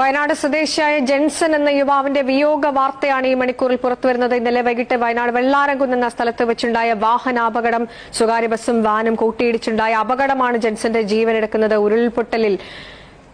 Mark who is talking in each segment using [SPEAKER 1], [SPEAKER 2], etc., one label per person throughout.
[SPEAKER 1] വയനാട് സ്വദേശിയായ ജെൻസൺ എന്ന യുവാവിന്റെ വിയോഗ വാർത്തയാണ് ഈ മണിക്കൂറിൽ പുറത്തുവരുന്നത്. ഇന്നലെ വൈകിട്ട് വയനാട് വെള്ളാരംകുന്ന് എന്ന സ്ഥലത്ത് വെച്ചുണ്ടായ വാഹനാപകടം സ്വകാര്യ ബസ്സും വാനും കൂട്ടിയിടിച്ചുണ്ടായ അപകടമാണ് ജെൻസന്റെ ജീവനെടുക്കുന്നത് ഉരുൾപൊട്ടലിൽ.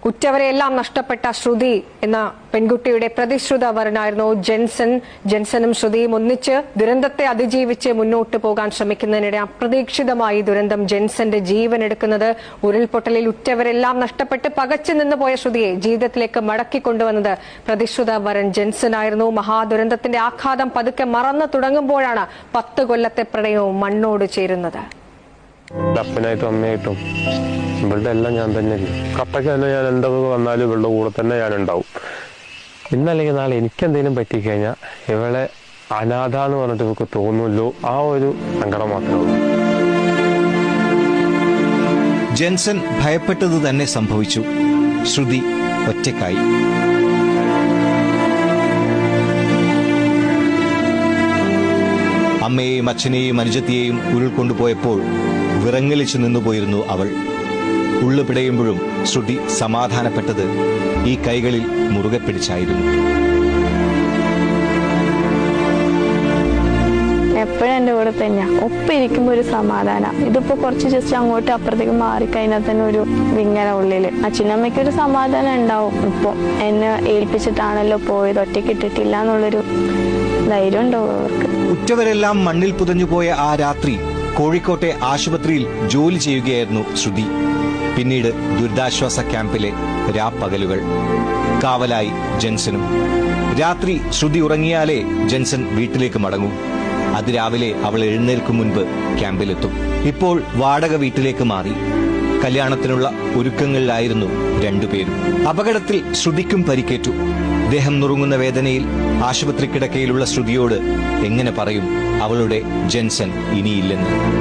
[SPEAKER 1] ഉറ്റവരെയെല്ലാം നഷ്ടപ്പെട്ട ശ്രുതി എന്ന പെൺകുട്ടിയുടെ പ്രതിശ്രുത വരനായിരുന്നു ജെൻസൺ. ജെൻസനും ശ്രുതിയും ഒന്നിച്ച് ദുരന്തത്തെ അതിജീവിച്ച് മുന്നോട്ട് പോകാൻ ശ്രമിക്കുന്നതിനിടെ അപ്രതീക്ഷിതമായി ദുരന്തം ജെൻസന്റെ ജീവൻ എടുക്കുന്നത്. ഉരുൾപൊട്ടലിൽ ഉറ്റവരെല്ലാം നഷ്ടപ്പെട്ട് പകച്ചു നിന്ന് പോയ ശ്രുതിയെ ജീവിതത്തിലേക്ക് മടക്കി കൊണ്ടുവന്നത് പ്രതിശ്രുത വരൻ ജെൻസൺ ആയിരുന്നു മഹാദുരന്തത്തിന്റെ ആഘാതം പതുക്കെ മറന്നു തുടങ്ങുമ്പോഴാണ് പത്ത് കൊല്ലത്തെ പ്രണയവും മണ്ണോട് ചേരുന്നത്.
[SPEAKER 2] ഇവളുടെ എല്ലാം ഞാൻ തന്നെ കപ്പയ്ക്ക് തന്നെ ഞാൻ എന്തൊക്കെ വന്നാലും ഇവളുടെ കൂടെ തന്നെ ഞാൻ ഉണ്ടാവും. ഇന്നല്ലെങ്കിൽ നാളെ എനിക്കെന്തെങ്കിലും പറ്റിക്കഴിഞ്ഞാൽ ഇവളെ അനാഥ എന്ന് പറഞ്ഞിട്ട് ഇവൾക്ക് തോന്നുമല്ലോ. ആ ഒരു സങ്കടം മാത്രമേ ഉള്ളൂ.
[SPEAKER 3] ജെൻസൺ ഭയപ്പെട്ടത് തന്നെ സംഭവിച്ചു. ശ്രുതി ഒറ്റക്കായി അമ്മയെയും അച്ഛനെയും അനുജത്തിയെയും ഉരുൾക്കൊണ്ടുപോയപ്പോൾ വിറങ്ങലിച്ചു നിന്നുപോയിരുന്നു അവൾ. ഉള്ളു പിടയുമ്പോഴും ശ്രുതി സമാധാനപ്പെട്ടത് ഈ കൈകളിൽ മുറുകെ പിടിച്ചായിരുന്നു.
[SPEAKER 4] എപ്പോഴും എന്റെ കൂടെ തന്നെയാ. ഒപ്പം ഇരിക്കുമ്പോൾ ഒരു സമാധാനം. ഇതിപ്പോ കുറച്ച് ജസ്റ്റ് അങ്ങോട്ട് അപ്പുറത്തേക്ക് മാറിക്കഴിഞ്ഞാൽ തന്നെ ഒരു വിങ്ങന ഉള്ളിൽ. അച്ഛനമ്മയ്ക്ക് ഒരു സമാധാനം ഉണ്ടാവും. ഇപ്പൊ എന്നെ ഏൽപ്പിച്ചിട്ടാണല്ലോ പോയത്. ഒറ്റയ്ക്ക് ഇട്ടിട്ടില്ല എന്നുള്ളൊരു ധൈര്യം ഉണ്ടാവും അവർക്ക്.
[SPEAKER 3] ഉറ്റവരെല്ലാം മണ്ണിൽ പുതഞ്ഞുപോയ ആ രാത്രി കോഴിക്കോട്ടെ ആശുപത്രിയിൽ ജോലി ചെയ്യുകയായിരുന്നു ശ്രുതി. പിന്നീട് ദുരിതാശ്വാസ ക്യാമ്പിലെ രാപ്പകലുകൾ. കാവലായി ജെൻസനും. രാത്രി ശ്രുതി ഉറങ്ങിയാലേ ജെൻസൻ വീട്ടിലേക്ക് മടങ്ങൂ. അതിരാവിലെ അവൾ എഴുന്നേൽക്കും മുൻപ് ക്യാമ്പിലെത്തും. ഇപ്പോൾ വാടക വീട്ടിലേക്ക് മാറി. കല്യാണത്തിനുള്ള ഒരുക്കങ്ങളിലായിരുന്നു രണ്ടുപേരും അപകടത്തിൽ ശ്രുതിക്കും പരിക്കേറ്റു. ദേഹം നുറുങ്ങുന്ന വേദനയിൽ ആശുപത്രി കിടക്കയിലുള്ള ശ്രുതിയോട് എങ്ങനെ പറയും? അവളുടെ ജെൻസൺ ഇനിയില്ലെന്ന്.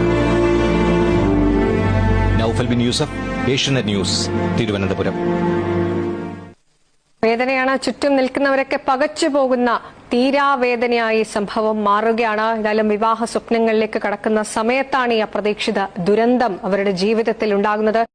[SPEAKER 3] നൌഫൽ ബിൻ യൂസഫ് ഏഷ്യനെറ്റ് ന്യൂസ് തിരുവനന്തപുരം.
[SPEAKER 1] വേദനയാണ്. ചുറ്റും നിൽക്കുന്നവരൊക്കെ പകച്ചു പോകുന്ന തീരാവേദനയായി സംഭവം മാറുകയാണ്. ഏതായാലും വിവാഹ സ്വപ്നങ്ങളിലേക്ക് കടക്കുന്ന സമയത്താണ് ഈ അപ്രതീക്ഷിത ദുരന്തം അവരുടെ ജീവിതത്തിൽ ഉണ്ടാകുന്നത്.